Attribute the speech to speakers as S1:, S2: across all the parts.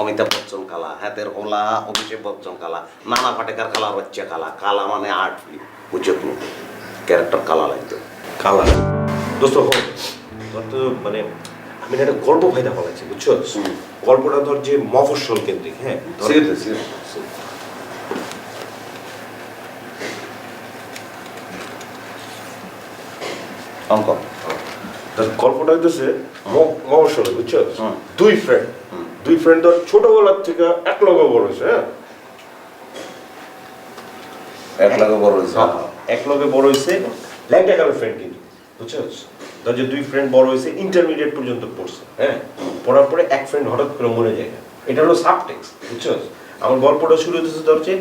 S1: অমিতাভ বচ্চন কালা হাতের ওলা অভিষেক বচ্চন কালা নানা পাটেকার কালা বাচ্চা কালা কালা মানে আর্ট ফিল্ম বুঝছ তুমি? ক্যারেক্টার কালা লাগতো।
S2: কালা দোস্ত হো তোর তো মানে আমি একটা গল্প ফায়দা বলাইছি বুঝছ। গল্পটা ধর যে মফস্বল কেন্দ্রিক হ্যাঁ?
S1: অঙ্ক।
S2: তার গল্পটা হইতেছে মফস্বল বুঝছ? দুই ফ্রেন্ড। দুই ফ্রেন্ড ধর ছোটবেলার থেকে এক লগে বড় হয়েছে হ্যাঁ?
S1: এক লাগে বড় হয়েছে
S2: এক লগে বড় হয়েছে ল্যাংটা কালার ফ্রেন্ড কিন্তু বুঝছ? ধর যে দুই ফ্রেন্ড বড় হয়েছে ইন্টারমিডিয়েট পর্যন্ত পড়ছে হ্যাঁ? পড়ার পরে এক ফ্রেন্ড হঠাৎ করে মরে যায় এটা হলো সাবটেক্স বুঝছ? আমার গল্পটা শুরু হতেছে ধর যে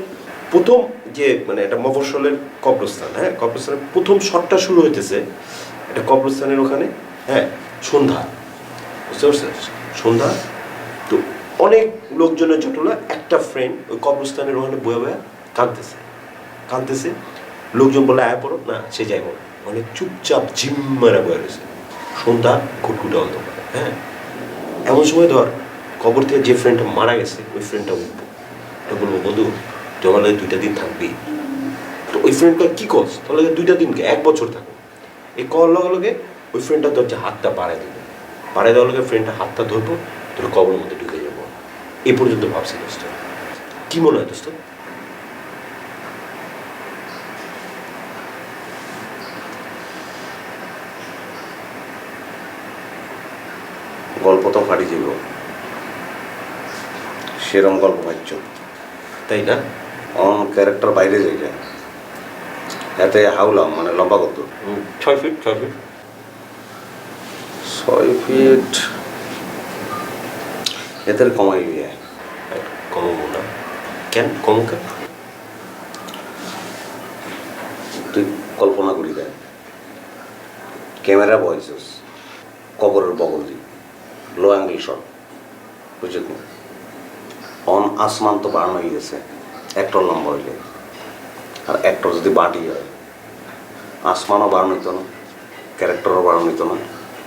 S2: প্রথম যে মানে এটা মফস্বলের কবরস্থান হ্যাঁ? কবরস্থানের প্রথম শটটা শুরু হইতেছে এটা কবরস্থানের ওখানে হ্যাঁ? সন্ধ্যা বুঝতে পারছিস সন্ধ্যা অনেক লোকজনের জটলা একটা ফ্রেন্ড ওই কবরস্থানের ওখানে বয়ে বয়ে কাঁদতেছে। কাঁদতেছে। লোকজন বলে আয় পড়ো। না, সে যাইব। মানে চুপচাপ জিম মারা বয়ে রয়েছে। সন্ধ্যা, ঘুটঘুটে অন্ধকার হ্যাঁ? এমন সময় ধর, কবর থেকে যে ফ্রেন্ডটা মারা গেছে, ওই ফ্রেন্ডটা উঠবো। তো বলব, বন্ধু, তুই আমার দুইটা দিন থাকবি। তো ওই ফ্রেন্ডটা কি করস তাহলে দুইটা দিনকে এক বছর থাকো। এই কল লগে লগে, ওই ফ্রেন্ডটা যে হাতটা বাড়ায় দিবে। বাড়ায় দেওয়ার লগে ফ্রেন্ডটা হাতটা ধরবো, তোর কবরের মধ্যে যাব এই পর্যন্ত ভাবছি দোস্ত। কি মনে হয় দোস্ত?
S1: গল্প তো ফাটি যাইব। সেরম গল্প পাচ্ছ।
S2: তাই না?
S1: অন ক্যারেক্টার বাইরে যাই যায়। এতে হাউলাম মানে লম্বা কত
S2: ছয় ফিট ছয় ফিট।
S1: ছয় ফিট। এদের কমাই যায়
S2: কমবো না। কেন? কমো কেন?
S1: তুই কল্পনা করি দেয় ক্যামেরা বয়সেস কবরের বগল দি লো অ্যাঙ্গেল শট বুঝলি অন আসমান তো বাড়ানো হয়ে গেছে একটর লম্বা হইলে আর একটর যদি বাটি হয় আসমানও বাড়ানো হইতো না ক্যারেক্টারও বাড়ানো হইতো না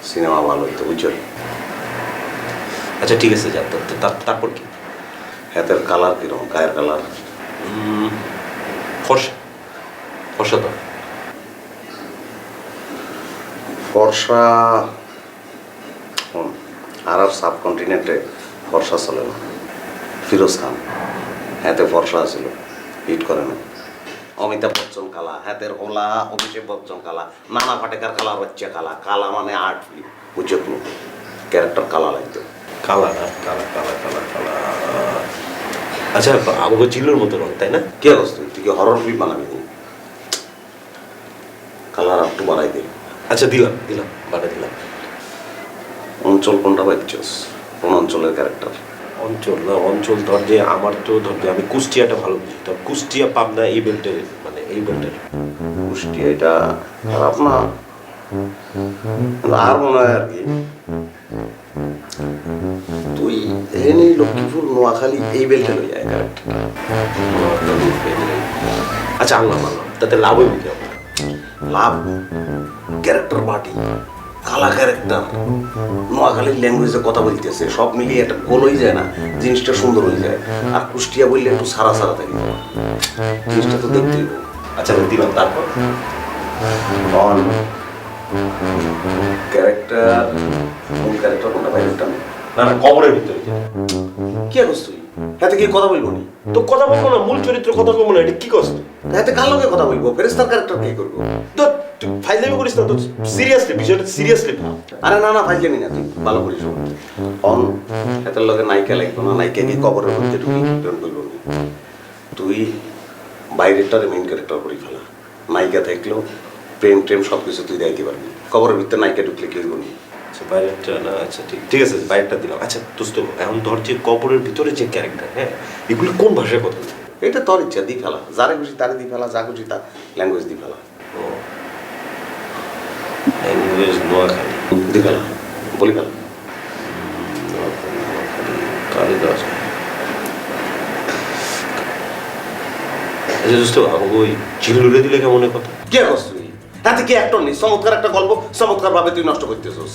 S1: সিনেমা ভালো হইতো বুঝলি
S2: আচ্ছা ঠিক আছে যা তো- তো- তার- তারপর কি?
S1: হাতের কালার কীরকম? গায়ের কালার?
S2: ফর্সা। ফর্সা তো।
S1: ফর্সা আরব সাবকন্টিনেন্টে ফর্সা চলে না। ফিরোজ খান হাতে ফর্সা ছিল হিট করে না। অমিতাভ বচ্চন কালা হাতের ওলা অভিষেক বচ্চন কালা নানা পাটেকার কালা বাচ্চা কালা কালা মানে আর্ট ফিল্ম বুঝছ ক্যারেক্টার কালা লাগতো।
S2: কালা না কালা কালা কালা কালা আচ্ছা চিল্লুর মতো রং তাই না?
S1: কে অবস্থা? তুই হরর ফিল্ম বানাবি কালার একটু দিল
S2: আচ্ছা দিলাম দিলাম বাটা দিলাম।
S1: অঞ্চল কোনটা কোন অঞ্চলের ক্যারেক্টার
S2: অঞ্চল না অঞ্চল ধর যে আমার তো ধর যে আমি কুষ্টিয়াটা ভালো বুঝি। ধর কুষ্টিয়া পাবনা এই বেল্টের মানে এই বেল্টের
S1: কুষ্টিয়া এটা খারাপ না। আর মনে হয় আর কি। এনে লক্ষ্মীপুর, নোয়াখালী এই বেল্টে লই যায়
S2: আচ্ছা আনলাম আনলাম। তাতে লাভ হইবে কি
S1: লাভ ক্যারেক্টার পার্টি কালা ক্যারেক্টার নোয়াখালীর ল্যাঙ্গুয়েজে কথা বলতেছে, সব মিলিয়ে একটা গোল হয়ে যায় না, জিনিসটা সুন্দর হয়ে যায়। আর কুষ্টিয়া বললে একটু সারা সারা থাকে। জিনিসটা তো দেখতেই।
S2: আচ্ছা আমি দিলাম, তারপর?
S1: ক্যারেক্টার কোন ক্যারেক্টার কোনটা বাইরেটা
S2: না না কবরের ভিতরে।
S1: কি আগস তুই? হাতে কি কথা বলব নি
S2: তো কথা বলব না মূল চরিত্র কথা বলব না এটা কি
S1: হাতে কার লগে কথা বলব? ফেরেস্তার ক্যারেক্টার কে করব?
S2: তো তুই ফাইজলামি করিস না তো সিরিয়াসলি বিষয়টা সিরিয়াসলি ভাব।
S1: আরে না না জানি না তুই ভালো করিস অন হাতের লগে নায়িকা লাগবো না নায়িকা কি কবরের মধ্যে ঢুকি প্রেম করব তুই মেইন ক্যারেক্টার করি ফেলা। নায়িকা থাকলেও প্রেম ট্রেম সব কিছু তুই দেখতে পারবি। কবরের ভিতরে নায়িকা ঢুকলে কি হইব নি?
S2: আচ্ছা বাইরেরটা না আচ্ছা ঠিক ঠিক আছে বাইরেরটা দিলাম। আচ্ছা দোস্ত এখন ধর যে কবরের ভিতরে যে ক্যারেক্টার হ্যাঁ এগুলি কোন ভাষায় কথা
S1: এটা তোর ইচ্ছা দি ফেলা। যারে খুশি তারে দি ফেলা যা খুশি তা ল্যাঙ্গুয়েজ দি ফেলা।
S2: ল্যাঙ্গুয়েজ নোয়াখালী।
S1: দি ফেলা বলি ফেলা।
S2: কালিদাস আচ্ছা দোস্ত আমাকে ওই চিল্লুরে দিলে কেমন কথা?
S1: কে করছ তুই? তাতে কি একটা নেই চমৎকার একটা গল্প? চমৎকার ভাবে তুই নষ্ট করতেছিস।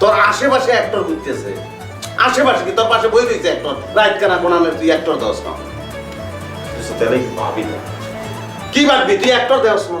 S1: তোর আশেপাশে অ্যাক্টর ঘুরতেছে। আশেপাশে কি? তোর পাশে বই রয়েছে অ্যাক্টর রাইট কানা কোনামে তুই অ্যাক্টর দশ না।
S2: তাহলে ভাবি না?
S1: কি ভাববি? তুই অ্যাক্টর দেওয়াস না।